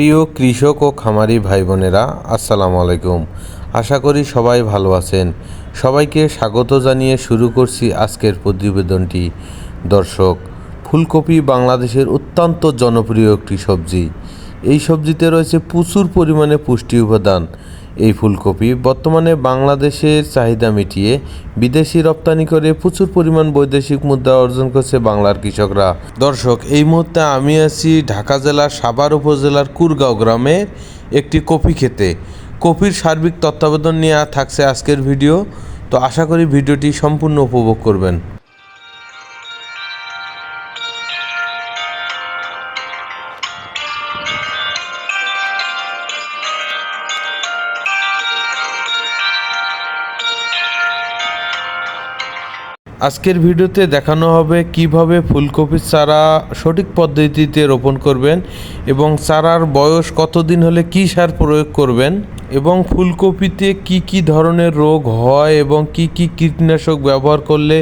প্রিয় কৃষক ও খামারি ভাই বোনেরা আসসালামু আলাইকুম। আশা করি সবাই ভালো আছেন। সবাইকে স্বাগত জানিয়ে শুরু করছি আজকের প্রতিবেদনটি। দর্শক, ফুলকপি বাংলাদেশের অত্যন্ত জনপ্রিয় একটি সবজি। এই সবজিতে রয়েছে প্রচুর পরিমাণে পুষ্টি উপাদান। এই ফুলকপি বর্তমানে বাংলাদেশের চাহিদা মিটিয়ে বিদেশি রপ্তানি করে প্রচুর পরিমাণ বৈদেশিক মুদ্রা অর্জন করছে বাংলার কৃষকরা। দর্শক, এই মুহূর্তে আমি আছি ঢাকা জেলার সাভার উপজেলার কুরগাঁও গ্রামের একটি কপি খেতে। কপির সার্বিক তত্ত্বাবধান নিয়ে থাকছে আজকের ভিডিও। তো আশা করি ভিডিওটি সম্পূর্ণ উপভোগ করবেন। আজকের ভিডিওতে দেখানো হবে কীভাবে ফুলকপির চারা সঠিক পদ্ধতিতে রোপণ করবেন এবং চারার বয়স কতদিন হলে কী সার প্রয়োগ করবেন এবং ফুলকপিতে কি কি ধরনের রোগ হয় এবং কি কি কীটনাশক ব্যবহার করলে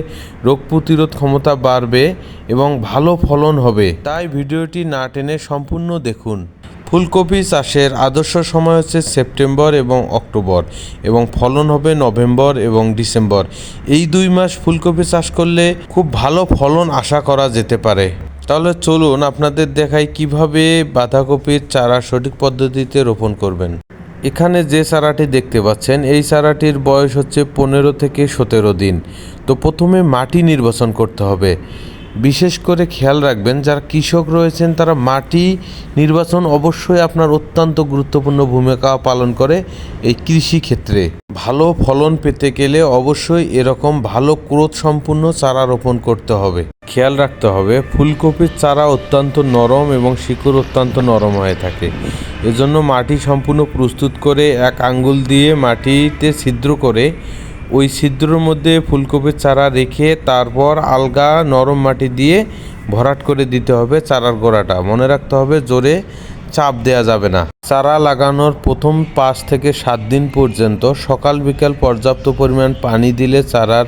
রোগ প্রতিরোধ ক্ষমতা বাড়বে এবং ভালো ফলন হবে। তাই ভিডিওটি না টেনে সম্পূর্ণ দেখুন। ফুলকপি চাষের আদর্শ সময় হচ্ছে সেপ্টেম্বর এবং অক্টোবর এবং ফলন হবে নভেম্বর এবং ডিসেম্বর। এই দুই মাস ফুলকপি চাষ করলে খুব ভালো ফলন আশা করা যেতে পারে। তাহলে চলুন আপনাদের দেখাই কীভাবে বাঁধাকপির চারা সঠিক পদ্ধতিতে রোপণ করবেন। এখানে যে চারাটি দেখতে পাচ্ছেন, এই চারাটির বয়স হচ্ছে পনেরো থেকে সতেরো দিন। তো প্রথমে মাটি নির্বাচন করতে হবে। বিশেষ করে খেয়াল রাখবেন, যারা কৃষক রয়েছেন, তারা মাটি নির্বাচন অবশ্যই আপনার অত্যন্ত গুরুত্বপূর্ণ ভূমিকা পালন করে এই কৃষি ক্ষেত্রে। ভালো ফলন পেতে গেলে অবশ্যই এরকম ভালো ক্রোধ সম্পূর্ণ চারা রোপণ করতে হবে। খেয়াল রাখতে হবে, ফুলকপির চারা অত্যন্ত নরম এবং শিকড় অত্যন্ত নরম হয়ে থাকে। এজন্য মাটি সম্পূর্ণ প্রস্তুত করে এক আঙ্গুল দিয়ে মাটিতে ছিদ্র করে ওই ছিদ্রর মধ্যে ফুলকপির চারা রেখে তারপর আলগা নরম মাটি দিয়ে ভরাট করে দিতে হবে চারার গোড়াটা। মনে রাখতে হবে জোরে চাপ দেওয়া যাবে না। চারা লাগানোর প্রথম পাঁচ থেকে সাত দিন পর্যন্ত সকাল বিকাল পর্যাপ্ত পরিমাণ পানি দিলে চারার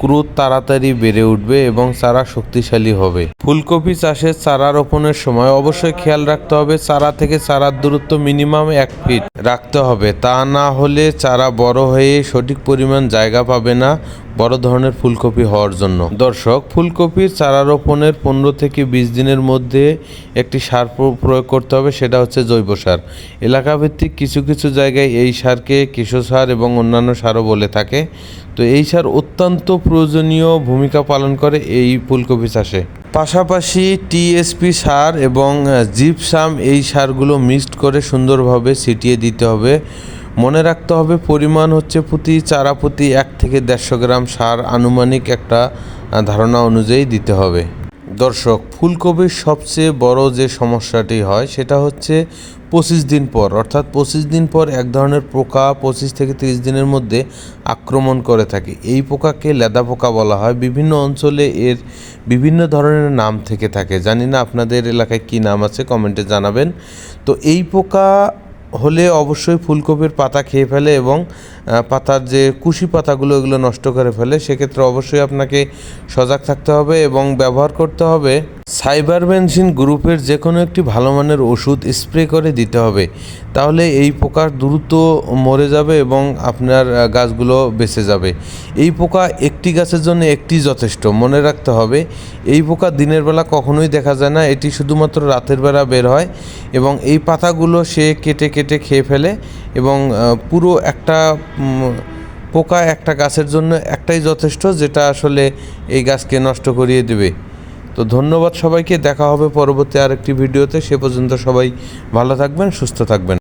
ক্রোধ তাড়াতাড়ি বেড়ে উঠবে এবং চারা শক্তিশালী হবে। ফুলকপি চাষের চারা রোপণের সময় অবশ্যই খেয়াল রাখতে হবে, চারা থেকে চারার দূরত্ব মিনিমাম এক ফিট রাখতে হবে। তা না হলে চারা বড় হয়ে সঠিক পরিমাণ জায়গা পাবে না বড় ধরনের ফুলকপি হওয়ার জন্য। দর্শক, ফুলকপির চারা রোপণের পনেরো থেকে বিশ দিনের মধ্যে একটি সার প্রয়োগ করতে হবে, সেটা হচ্ছে জৈব সার। এলাকাভিত্তিক কিছু কিছু জায়গায় এই সারকে কেঁচো সার এবং অন্যান্য সারও বলে থাকে। তো এই সার অত্যন্ত প্রয়োজনীয় ভূমিকা পালন করে এই ফুলকপি চাষে। পাশাপাশি টিএসপি সার এবং জিপসাম এই সারগুলো মিক্সড করে সুন্দরভাবে ছিটিয়ে দিতে হবে। মনে রাখতে হবে পরিমাণ হচ্ছে প্রতি চারা প্রতি এক থেকে দেড়শো গ্রাম সার আনুমানিক একটা ধারণা অনুযায়ী দিতে হবে। দর্শক, ফুলকপির সবচেয়ে বড় যে সমস্যাটি হয় সেটা হচ্ছে পঁচিশ দিন পর, অর্থাৎ পঁচিশ দিন পর এক ধরনের পোকা পঁচিশ থেকে তিরিশ দিনের মধ্যে আক্রমণ করে থাকে। এই পোকাকে লেদা পোকা বলা হয়। বিভিন্ন অঞ্চলে এর বিভিন্ন ধরনের নাম থেকে থাকে। জানি না আপনাদের এলাকায় কী নাম আছে, কমেন্টে জানাবেন। তো এই পোকা হলে অবশ্যই ফুলকপির পাতা খেয়ে ফেলে এবং পাতার যে কুশি পাতাগুলো এগুলো নষ্ট করে ফেলে, সেক্ষেত্রে অবশ্যই আপনাকে সজাগ থাকতে হবে এবং ব্যবহার করতে হবে। সাইবারবেনসিন গ্রুপের যে কোনো একটি ভালো মানের ওষুধ স্প্রে করে দিতে হবে, তাহলে এই পোকা দ্রুত মরে যাবে এবং আপনার গাছগুলো বেঁচে যাবে। এই পোকা একটি গাছের জন্য একটি যথেষ্ট, মনে রাখতে হবে, এই পোকা দিনের বেলা কখনোই দেখা যায় না, এটি শুধুমাত্র রাতের বেলা বের হয় এবং এই পাতাগুলো সে কেটে কেটে খেয়ে ফেলে এবং পুরো একটা পোকা একটা গাছের জন্য একটাই যথেষ্ট, যেটা আসলে এই গাছকে নষ্ট করিয়ে দেবে। তো ধন্যবাদ সবাইকে, দেখা হবে পরবর্তী আরেকটি ভিডিওতে। সে পর্যন্ত সবাই ভালো থাকবেন, সুস্থ থাকবেন।